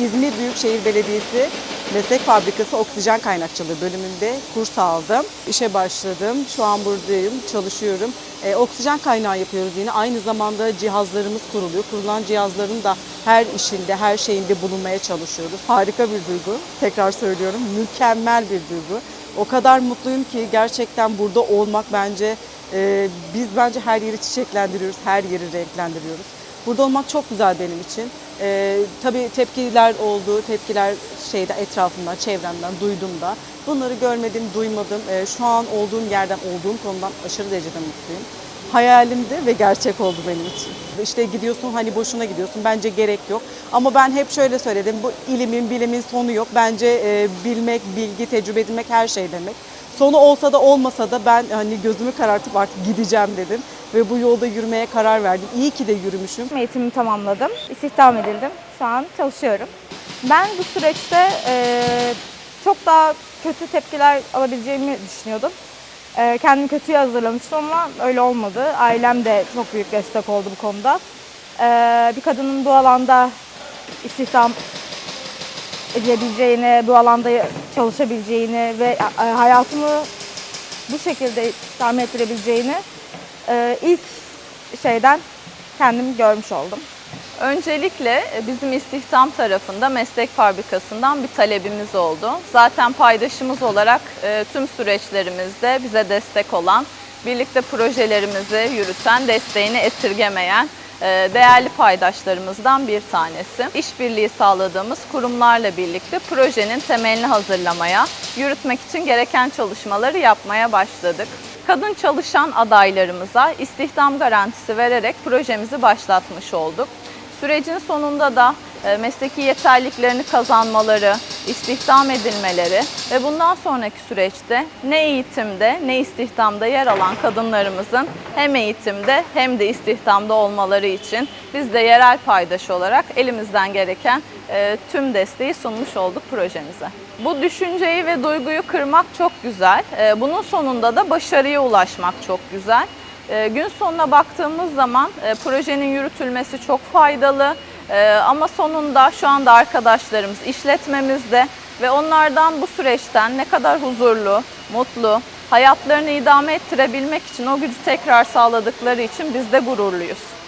İzmir Büyükşehir Belediyesi Meslek Fabrikası Oksijen Kaynakçılığı bölümünde kurs aldım. İşe başladım. Şu an buradayım, çalışıyorum. E, oksijen kaynağı yapıyoruz yine. Aynı zamanda cihazlarımız kuruluyor. Kurulan cihazların da her işinde, her şeyinde bulunmaya çalışıyoruz. Harika bir duygu. Tekrar söylüyorum. Mükemmel bir duygu. O kadar mutluyum ki gerçekten burada olmak bence e, biz bence her yeri çiçeklendiriyoruz, her yeri renklendiriyoruz. Burada olmak çok güzel benim için. E, tabii tepkiler oldu, tepkiler şeyde etrafımdan, çevremden duydum da. Bunları görmedim, duymadım. E, şu an olduğum yerden, olduğum konudan aşırı derecede mutluyum. Hayalimdi ve gerçek oldu benim için. İşte gidiyorsun hani boşuna gidiyorsun bence gerek yok. Ama ben hep şöyle söyledim bu ilimin bilimin sonu yok. Bence e, bilmek, bilgi, tecrübe edinmek her şey demek. Sonu olsa da olmasa da ben hani gözümü karartıp artık gideceğim dedim. Ve bu yolda yürümeye karar verdim. İyi ki de yürümüşüm. Eğitimimi tamamladım. İstihdam edildim. Şu an çalışıyorum. Ben bu süreçte e, çok daha kötü tepkiler alabileceğimi düşünüyordum. E, kendimi kötüye hazırlamıştım ama öyle olmadı. Ailem de çok büyük destek oldu bu konuda. E, bir kadının bu alanda istihdam edebileceğini, bu alanda çalışabileceğini ve e, hayatımı bu şekilde tahmin ettirebileceğini e, ilk şeyden kendim görmüş oldum. Öncelikle e, bizim istihdam tarafında meslek fabrikasından bir talebimiz oldu. Zaten paydaşımız olarak e, tüm süreçlerimizde bize destek olan, birlikte projelerimizi yürüten, desteğini esirgemeyen e, değerli paydaşlarımızdan bir tanesi. İşbirliği sağladığımız kurumlarla birlikte projenin temelini hazırlamaya, yürütmek için gereken çalışmaları yapmaya başladık. Kadın çalışan adaylarımıza istihdam garantisi vererek projemizi başlatmış olduk. Sürecin sonunda da e, mesleki yeterliliklerini kazanmaları, istihdam edilmeleri ve bundan sonraki süreçte ne eğitimde ne istihdamda yer alan kadınlarımızın hem eğitimde hem de istihdamda olmaları için biz de yerel paydaş olarak elimizden gereken e, tüm desteği sunmuş olduk projemize. Bu düşünceyi ve duyguyu kırmak çok güzel. E, Bunun sonunda da başarıya ulaşmak çok güzel. E, Gün sonuna baktığımız zaman projenin yürütülmesi çok faydalı E, ama sonunda şu anda arkadaşlarımız işletmemizde ve onlardan bu süreçten ne kadar huzurlu, mutlu, hayatlarını idame ettirebilmek için o gücü tekrar sağladıkları için biz de gururluyuz.